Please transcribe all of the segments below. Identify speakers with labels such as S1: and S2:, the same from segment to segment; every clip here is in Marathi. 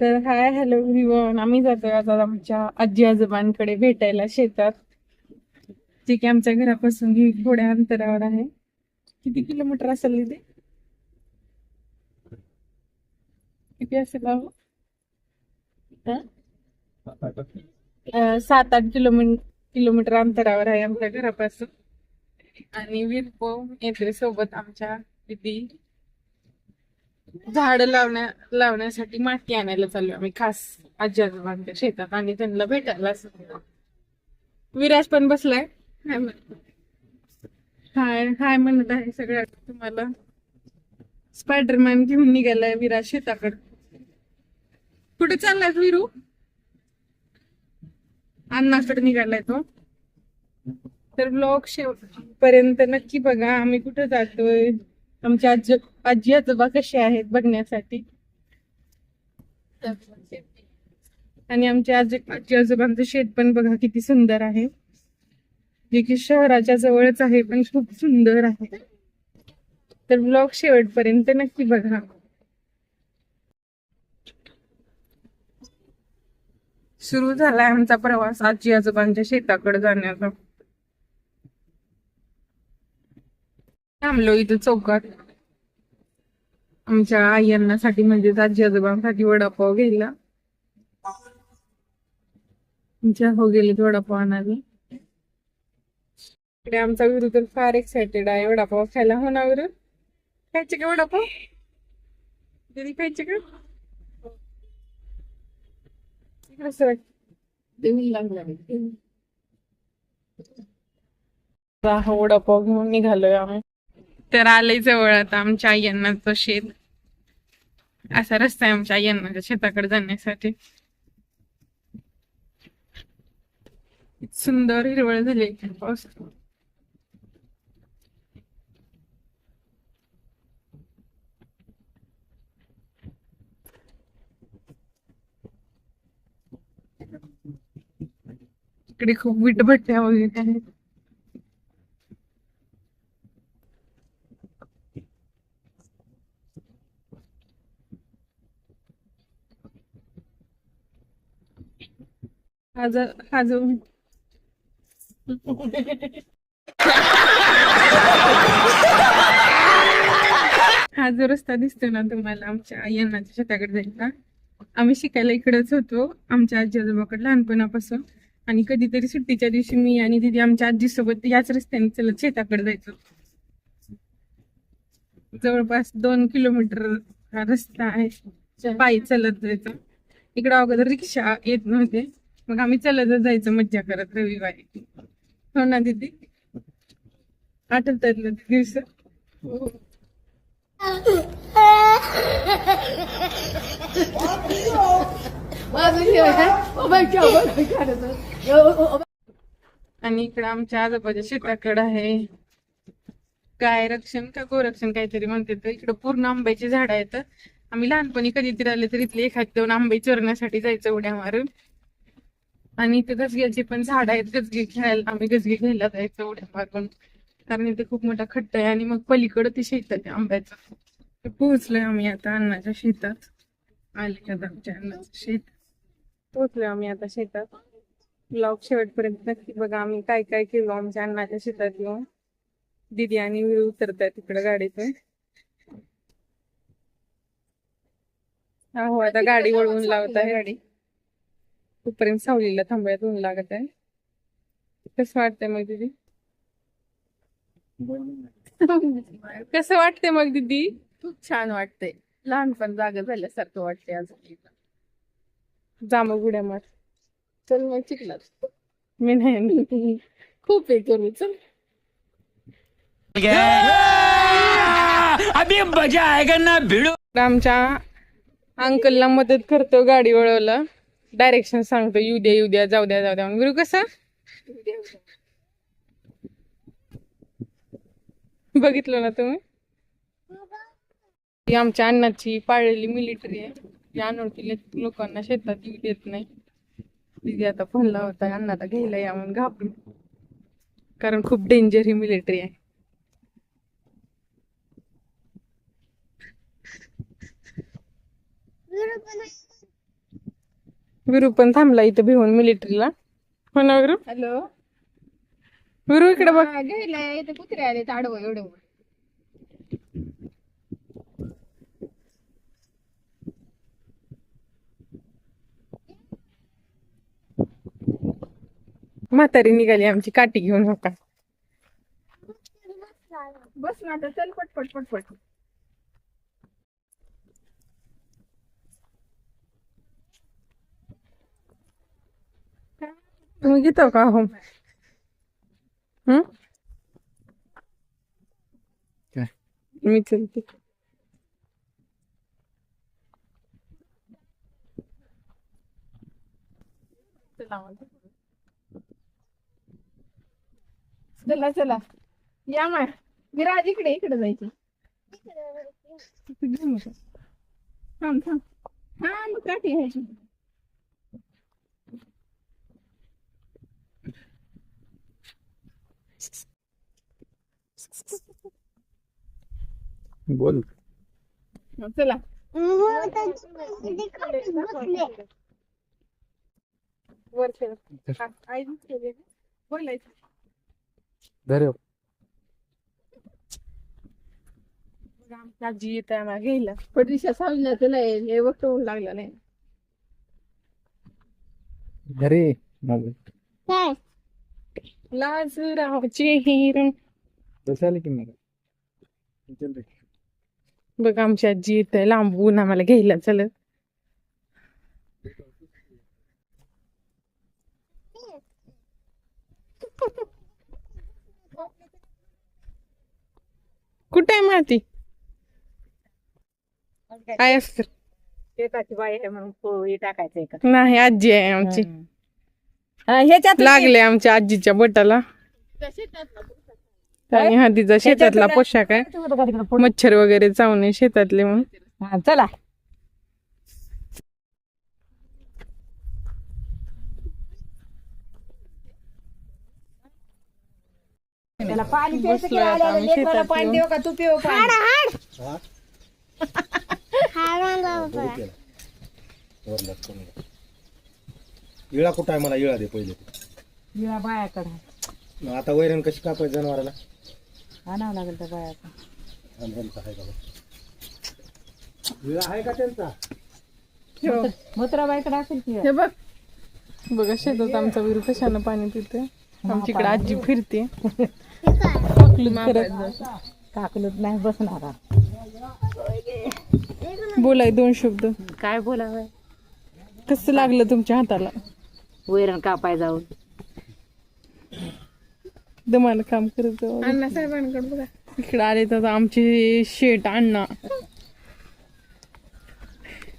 S1: तर हाय हॅलो रिवन आम्ही जातोय आता आमच्या आजी आजोबांकडे भेटायला शेतात. जे की आमच्या घरापासून थोड्या अंतरावर आहे. किती किलोमीटर असेल ते किती असेल अहो? सात आठ किलोमीटर किलोमीटर अंतरावर आहे आमच्या घरापासून. आणि विरपो येते सोबत आमच्या दिदी झाड लावण्या लावण्यासाठी माती आणायला चाललो आम्ही. खास आजी आजोबांच्या शेतात आणि त्यांना भेटायला असं. विराज पण बसलाय. हाय हाय म्हणत आहे सगळ्या तुम्हाला. स्पायडरमॅन घेऊन निघालाय विराज शेताकडे. कुठे चाललाय विरू? अन्नाकडे निघालाय तो. तर ब्लॉग शेवटपर्यंत नक्की बघा. आम्ही कुठे जातोय? आमच्या आजी आजी आजोबा कसे आहेत बघण्यासाठी? आणि आमच्या आजी आजी आजोबांचं शेत पण बघा किती सुंदर आहे. जे की शहराच्या जवळच आहे पण खूप सुंदर आहे. तर ब्लॉग शेवटपर्यंत नक्की बघा. सुरू झालाय आमचा प्रवास आजी आजोबांच्या शेताकडे जाण्याचा. थांबलो इथं चौकात. आमच्या आई म्हणजे आजी आजोबांसाठी वडापाव घ्यायला आमच्या हो गेलेत वडापाव आणायला. इकडे आमचा विरू तर फार एक्सायटेड आहे वडापाव खायला हो ना विरू खायचे का वडापाव? दिदी खायचे का? असं सर वडापाव घेऊन निघालोय आम्ही. तर आलंय जवळ आता आमच्या आई शेत. असा रस्ता आहे आमच्या आई शेताकडे जाण्यासाठी. सुंदर हिरवळ झाली पाऊस. इकडे खूप विटभट्ट्या वगैरे आहेत. हा जो हा जो हा जो रस्ता दिसतो ना तुम्हाला आमच्या आई शेताकडे जायचा आम्ही शिकायला इकडेच होतो आमच्या आजी आजोबाकडे लहानपणापासून. आणि कधीतरी सुट्टीच्या दिवशी मी आणि दिदी आमच्या आजीसोबत याच रस्त्याने चलत शेताकडे जायचो. जवळपास दोन किलोमीटर हा रस्ता आहे. पायी चलत जायचं. इकडं अगोदर रिक्षा येत नव्हते. मग आम्ही चलतच जायचं मज्जा करत रविवारी. हो ना दीदी? आठवतात ना ते दिवस? आणि इकडं आमच्या आजोबाच्या शेताकडे आहे. गाय रक्षण का गोरक्षण काहीतरी म्हणते तर इकडं पूर्ण आंब्याची झाड आहेत. आम्ही लहानपणी कधीतरी आले तर इथले एखाद दोन आंबे चोरण्यासाठी जायचं उड्या मारून. आणि इथे गजग्याची पण झाड आहेत गजगे खेळायला. आम्ही गजगे घ्यायला जायचं उड्या मारून कारण इथे खूप मोठा खड्डा आहे आणि मग पलीकडं ते शेत आहे आंब्याचं. पोहोचलोय आम्ही आता अण्णाच्या शेतात. आले का आमच्या अण्णाचं शेत? पोहोचलोय आम्ही आता शेतात. ब्लॉग शेवटपर्यंत नक्की बघा आम्ही काय काय केलो आमच्या अण्णाच्या शेतात येऊन दिदी आणि विरू उतरताय तिकडे गाडीतून. हो आता गाडी वळवून लावत आहे गाडी तोपर्यंत सावलीला थांबण्यात ऊन लागत आहे. कसं वाटतंय मग दिदी? कसं वाटतंय मग दिदी?
S2: खूप छान वाटते लहानपण जागा झाल्यासारखं वाटते अजून
S1: जा मग उड्या मार.
S2: चल मग चिखलात.
S1: मी नाही
S2: खूप हे करू चल.
S3: अभी मजा आएगा ना भिड़ो।
S1: आमच्या अंकलला मदत करतो गाडी वळवलं. डायरेक्शन सांगतो येऊ द्या येऊ द्या जाऊ द्या जाऊ द्या गुरु कसं? बघितलं ना तुम्ही? आमच्या अण्णाची पाळलेली मिलिटरी आहे. या अनोळखी लोकांना शेतात येऊ देत नाही. तिथे आता फोन लावता आता घ्यायला या म्हणून घाबरून. कारण खूप डेंजर ही मिलिटरी आहे. विरू पण थांबला इथं भिवून मिलिटरीला. हो ना विरू?
S2: हॅलो.
S1: विरू इकडे बघ.
S2: घ्यायला इथे कुत्रे आले आडवं एवढं.
S1: म्हातारी निघाली आमची काठी घेऊन हो का
S2: बस ना आता चल पटपट पटपट.
S1: तुम्ही घेतो का? हो. हं?
S3: काय?
S1: मी चलते
S2: चला चला या मा विराज इकडे इकडे जायचं. थांब थांब. थांब काठी घ्यायची.
S3: बोल.
S2: चला. हा,
S3: धर
S1: आजी येत आहे. आम्हाला घ्यायला
S2: पडदिशा सावल्याचं नाही हे वक्त ऊन लागलं नाही.
S3: धरे. मोबाईल.
S1: लाजरावचे हिरण
S3: बसायला की मला
S1: बघ आमची आजी येत आहे लांबून आम्हाला घ्यायला चलत कुठे आहे माती? काय असत.
S4: शेताची बाई आहे म्हणून पोळी टाकायचंय का?
S1: नाही आजी आहे आमची.
S4: ह्याच्यात
S1: लागले आमच्या आजीच्या बोटाला. आणि हा तिचा शेतातला पोशाख आहे. मच्छर वगैरे चावणे शेतातले म्हणून.
S4: चला. पाणी पाणी. देऊ का? तू पिऊ पाणी.
S5: इळा कुठं आहे मला इळा दे पहिले.
S4: विळा बायाकडे
S5: मग आता वैरण कशी कापायची जनावराला?
S4: आणावं लागेल त्या बायाकडे
S5: आमचा आहे का बघ. इळा आहे का त्यांचा
S4: मथुराबाईकडे असेल की
S2: हे बघ.
S1: बघा शेतात आमचा विरू कशानं पाणी पिते आमच्याकडे आजी फिरते.
S4: टाकलं नाही बसणार
S1: बोलाय दोन शब्द.
S4: काय बोलावं?
S1: कसं लागलं तुमच्या हाताला.
S4: वैरण कापाय जाऊन.
S1: दमानं काम करत जाऊ
S2: अण्णा साहेबांकडे बघा.
S1: इकडे आले तर आमचे शेट अण्णा.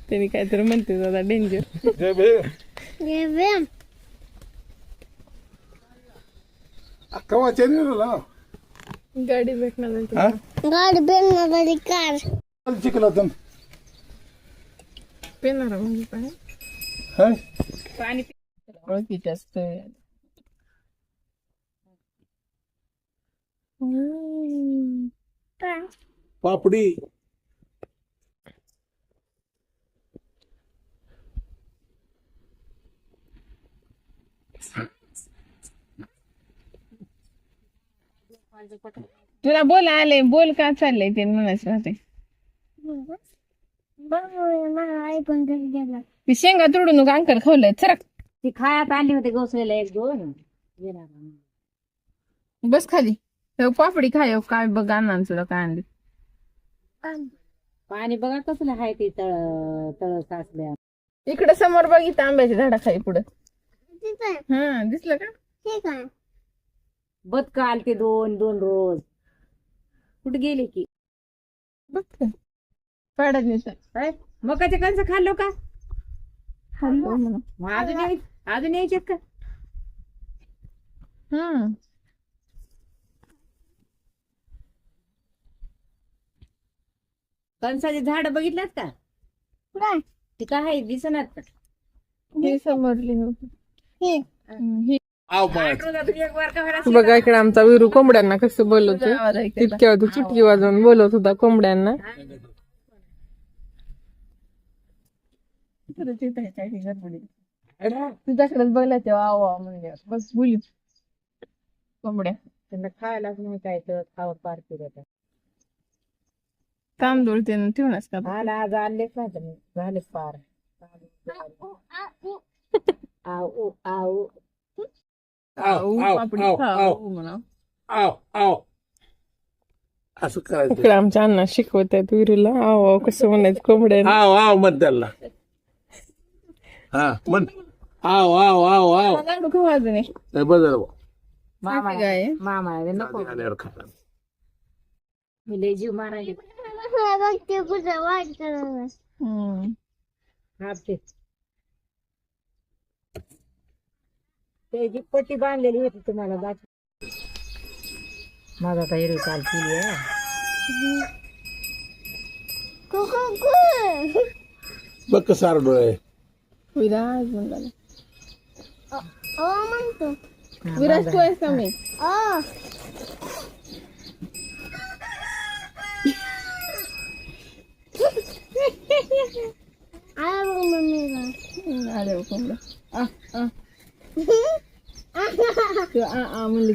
S1: त्यांनी काहीतरी म्हणते दादा डेंजर गाडी भेटणार आहे
S5: हा?
S6: गाडी कार.
S5: चिकला तुम
S1: पेणार आहे म्हणजे काय?
S5: हाय
S2: ओळखीचे असतं
S5: पापडी.
S2: तुला बोल आले बोल का चाललंय ते म्हणायचं राहते
S6: घरी गेला
S2: ती शेंगा तोडून अंकर खावलंय सरक
S4: ती खायात आणली होती गोसलेला एक दोन.
S2: बस खाली. हे पापडी खाय काय बघ अण्णा तुला काय आणले.
S4: पाणी बघा कसलं आहे ते तळ तळ साचल्या
S2: इकडे समोर बघितलं आंब्याच्या झाडाखाली पुढं.
S6: तिथं
S2: हा दिसलं का?
S6: ठीक आहे
S4: बदक आलते दोन दोन रोज. कुठे गेले की?
S2: बघ पाडत
S4: काय मकाचे कंस खाल्लो का?
S2: खाल्लं म्हणून.
S4: मग अजून याय अजून यायचे का?
S2: हम्म
S4: कणसाचे झाड बघितल्यात का?
S6: कुठं
S4: ती काय आहे? दिसणार
S2: हे. समोरली होती हम्म,
S4: एक वार का व्हायला
S1: बघा इकडे आमचा विरू कोंबड्यांना कसं बोलवतो. तितक्या तू चुटकी वाजवून बोलत होता कोंबड्यांना.
S2: तुझ्याकडेच बघला तेव्हा आव म्हणजे बस बोली कोंबड्या.
S4: त्यांना खायलाच नाही काय तर खावं पार फिरत
S2: तांदूळ ते ठेवणार का
S4: आला आज आणलेच नाही तर झाले पार आऊ आऊ
S5: आव आव
S2: पापडी
S5: आव
S2: खाऊ
S5: आव
S2: म्हणा.
S5: आव आव असं करायचं.
S1: इकडे आमच्या अण्णा शिकवत आहेत विरूला. आव आव कसं म्हणायचं कोंबड्या
S5: आव आव म्हण त्याला हा म्हण. आव आव आव आव
S2: लाडू खाऊ अजून एक.
S5: नाही बदल बुवा.
S4: मामा
S2: काय
S4: मामा नको.
S5: आल्यावर खा
S4: मी लय जीव मारायले.
S6: बघते कुठं वाट करायला
S2: हम्म.
S4: आपते त्याची पट्टी बांधलेली होती तुम्हाला बाकी माझा आता हिरवी काल केली आहे.
S6: कुकू
S5: बघ कसं आरडोळ आहे.
S2: विराज
S6: म्हणतो.
S2: विराज तू आहेस का मी
S6: ओ आला बघ मम्मीला
S2: आले बघ कोंबड्या आ, आ. म्हणली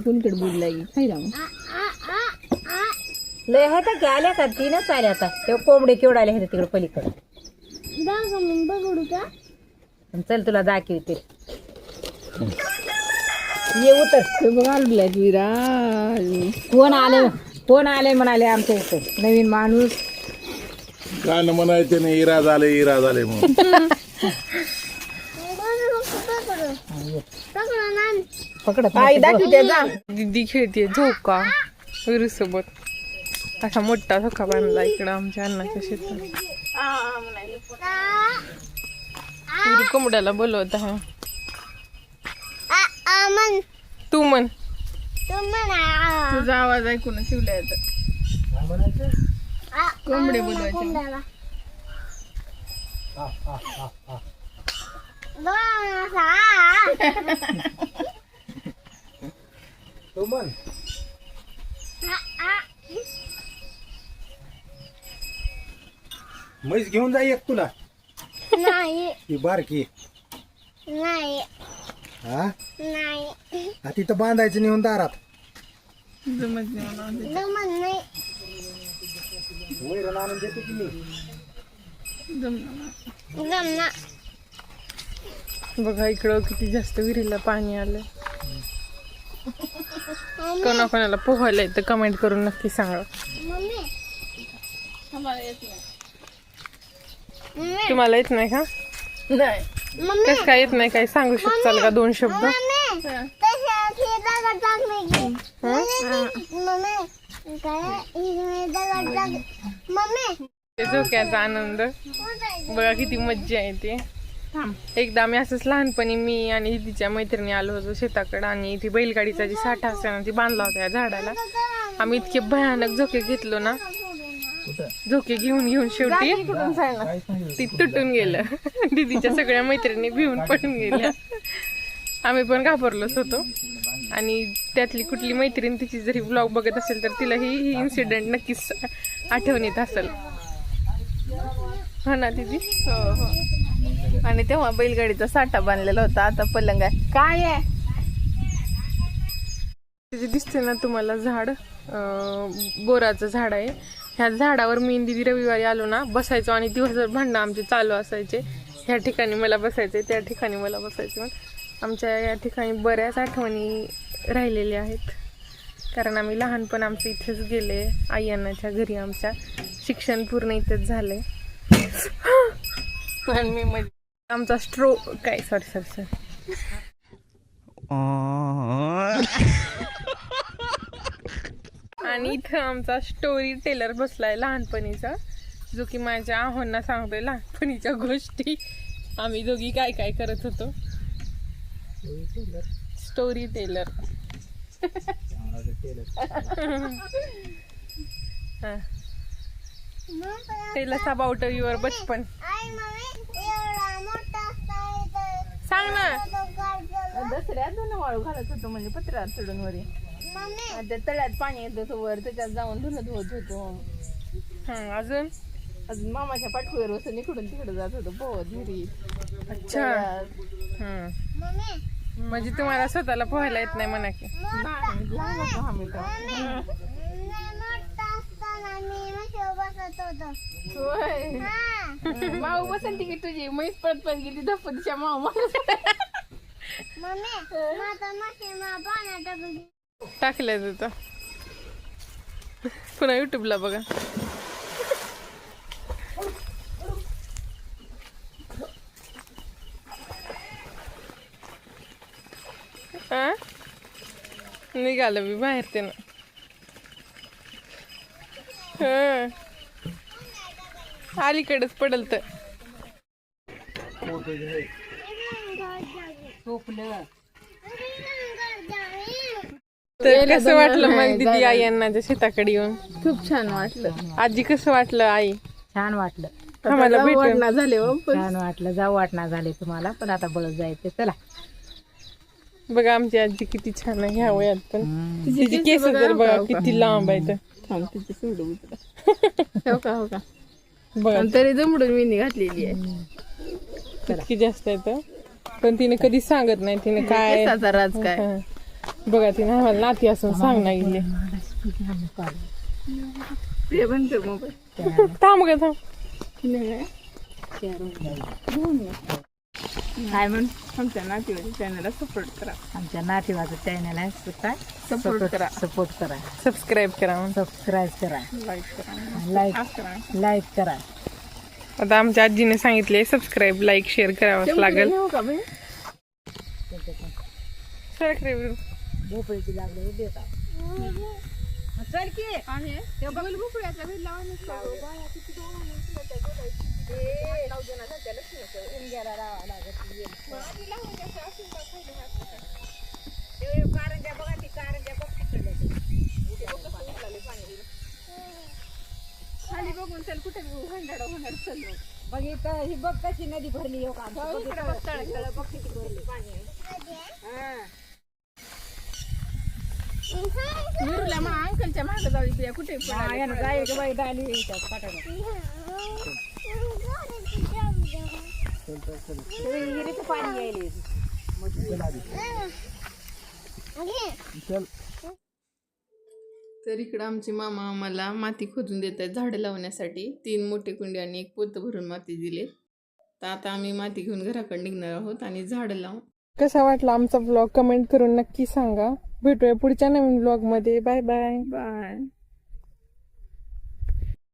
S2: कोणीकडे बोल लागली खायला मग
S4: लय आहे तर आल्या का? तीनच आल्या आता. ते कोंबडे केवढे आले आहेत तिकडे पलीकडे.
S6: बघ का?
S4: चल तुला दाखवते ये उतर.
S2: ते बघ आलू विराज.
S4: कोण आले? कोण आले म्हणाले आमच्या इथे? नवीन माणूस.
S5: गाणं म्हणायचं नाही इरा झाले इरा झाले म्हणून.
S4: पकडत
S2: आई दाखवते जा
S1: दिदी खेळते झोका. सोबत. असा मोठा झोका बांधला इकडं आमच्या अण्णाच्या शेतात. कोंबड्याला बोलवत आहे.
S6: मन
S1: तू म्हण.
S6: म्हणा
S2: तुझा आवाज ऐकून शिवला येतं कोंबडे बोलवायचे.
S6: कुंडाला दोन असा
S3: तू म्हण म्हैस घेऊन जा एक तुला.
S6: नाही.
S3: ती बारकी.
S6: नाही.
S3: हा?
S6: नाही.
S3: हा तिथं बांधायचं नेऊन दारात.
S2: जमत नाही मला ते.
S6: जमत नाही.
S3: वैरण आणून देतो की मी.
S2: जमणार
S6: जमना
S1: बघा इकडं किती जास्त विहिरीला पाणी आलं कोणा कोणाला पोहायला येतं कमेंट करून नक्की सांगा.
S6: मम्मी.
S2: आम्हाला येत नाही.
S6: मम्मी.
S1: तुम्हाला येत नाही का?
S2: नाही.
S1: कसं काय येत नाही काही सांगू शकताल का दोन शब्द?
S6: मम्मी.
S1: ते झोक्याचा आनंद. बघा किती मज्जा येते. एकदा आम्ही असंच लहानपणी मी आणि तिच्या मैत्रिणी आलो होतो शेताकडे आणि ती बैलगाडीचा जी साठा असते ना ती बांधला होता या झाडाला. आम्ही इतके भयानक झोके घेतलो ना. झोके घेऊन घेऊन शेवटी ती तुटून गेलं. दीदीच्या सगळ्या मैत्रिणी भिवून पडून गेल्या. आम्ही पण घाबरलोच होतो. आणि त्यातली कुठली मैत्रीण तिची जरी ब्लॉग बघत असेल तर तिला ही इन्सिडेंट नक्कीच आठवण येत असेल. हो ना दीदी.
S2: हो हो. आणि तेव्हा बैलगाडीचा साठा बांधलेला होता आता पलंग आहे. काय आहे?
S1: तिथे दिसते ना तुम्हाला झाड? बोराचं झाड आहे. ह्या झाडावर मी दिदी रविवारी आलो ना बसायचो आणि दिवसभर भांडणं आमचे चालू असायचे. ह्या ठिकाणी मला बसायचे त्या ठिकाणी मला बसायचे आमच्या या ठिकाणी बऱ्याच आठवणी राहिलेल्या आहेत. कारण आम्ही लहानपण आमचं इथेच गेले आई अन्नाच्या घरी आमच्या. शिक्षण पूर्ण इथेच झाले
S2: पण मी म्हणजे
S1: आमचा स्ट्रो काय सॉरी सॉरी सॉरी आणि इथं आमचा स्टोरी टेलर बसलाय लहानपणीचा जो की माझ्या आहोंना सांगतोय लहानपणीच्या गोष्टी. आम्ही दोघी काय काय करत होतो. Story teller tellers about your बचपन.
S6: आई मम्मी एवढा मोठा असता
S1: सांग ना.
S2: दसऱ्यात दोन वाळू घालत होतो म्हणजे पत्र्यात चढून वरी तळ्यात पाणी येत होतं वर त्याच्यात जाऊन धुणत होत होतो.
S1: हं, अजून?
S2: अजून मामाच्या पाठवीवर बसून इकडून तिकडे जात होतो पोहत विहिरीत
S1: अच्छा. हम्म.
S6: मम्मी.
S1: म्हणजे तुम्हाला स्वतःला पोहायला येत नाही म्हणा की
S6: मम्मी मोठा असताना मी होतो.
S2: होय.
S6: हा.
S2: माऊ बसंती की तुझी. म्हैस पळत पळत गेली धप्पतीच्या माऊ
S6: मम्मी माझा म्हशी मा पाण्यात टाकून
S1: टाकलंय तिथं पुन्हा युट्यूबला बघा. आ? निघालं मी बाहेर ते ना अलीकडेच पडल तर तर कसं वाटलं मग दिदी आई यांना शेताकडे येऊन?
S2: खूप छान वाटलं.
S1: आजी कसं वाटलं आई?
S4: छान वाटलं.
S1: आम्हाला
S2: जाऊ झाले हो पण
S4: छान वाटलं. जाऊ वाटणार झाले तुम्हाला पण आता बळत जायचं चला.
S1: बघा आमची आजी किती छान आहे ह्या वयात पण. तिची केस तर बघा. किती लांब आहे तर
S2: थांब तिची सोडू. उतरा हो का हो का.
S1: बघा
S2: आणि तरी जमडून मी घातलेली आहे.
S1: किती जास्त आहे पण तिने कधी सांगत नाही तिने काय
S2: केसाचा राज काय?
S1: हं. बघा तिने आम्हाला नाती असून सांग
S2: ते मोबाईल.
S1: थांब ग थांब.
S2: काय म्हण आमच्या नातेवाईक चॅनलला सपोर्ट करा.
S4: आमच्या नातेवाचं चॅनल आहे सु- काय
S2: सपोर्ट करा.
S4: सपोर्ट करा.
S1: सबस्क्राईब करा म्हणून.
S4: सबस्क्राईब करा.
S2: लाईक करा
S4: लाईक
S2: करा
S4: लाईक करा.
S1: आता आमच्या आजीने सांगितले सबस्क्राईब लाईक शेअर करावंच लागेल.
S2: का बाई.
S4: भोपळीची लागले देता चल की.
S2: आहे. ते खाली बघून चल कुठे हंडाडा होणार चल.
S4: बघ इथं ही बघ कशी नदी भरली हो का
S2: इकडे बघ किती भरली पाणी आहे. विरूला म्हणा अंकलच्या मागे जाऊ इथे कुठे.
S4: बाई डाली इथं पाठाला विहिरीचं पाणी यायले
S2: तर इकडं आमचे मामा आम्हाला माती खोदून देत आहेत झाडं लावण्यासाठी. तीन मोठे कुंडे आणि एक पोतं भरून माती दिले तर आता आम्ही माती घेऊन घराकडे निघणार आहोत आणि झाडं लावून
S1: कसा वाटला आमचा ब्लॉग कमेंट करून नक्की सांगा. भेटूया पुढच्या नवीन ब्लॉगमध्ये. Bye bye
S2: bye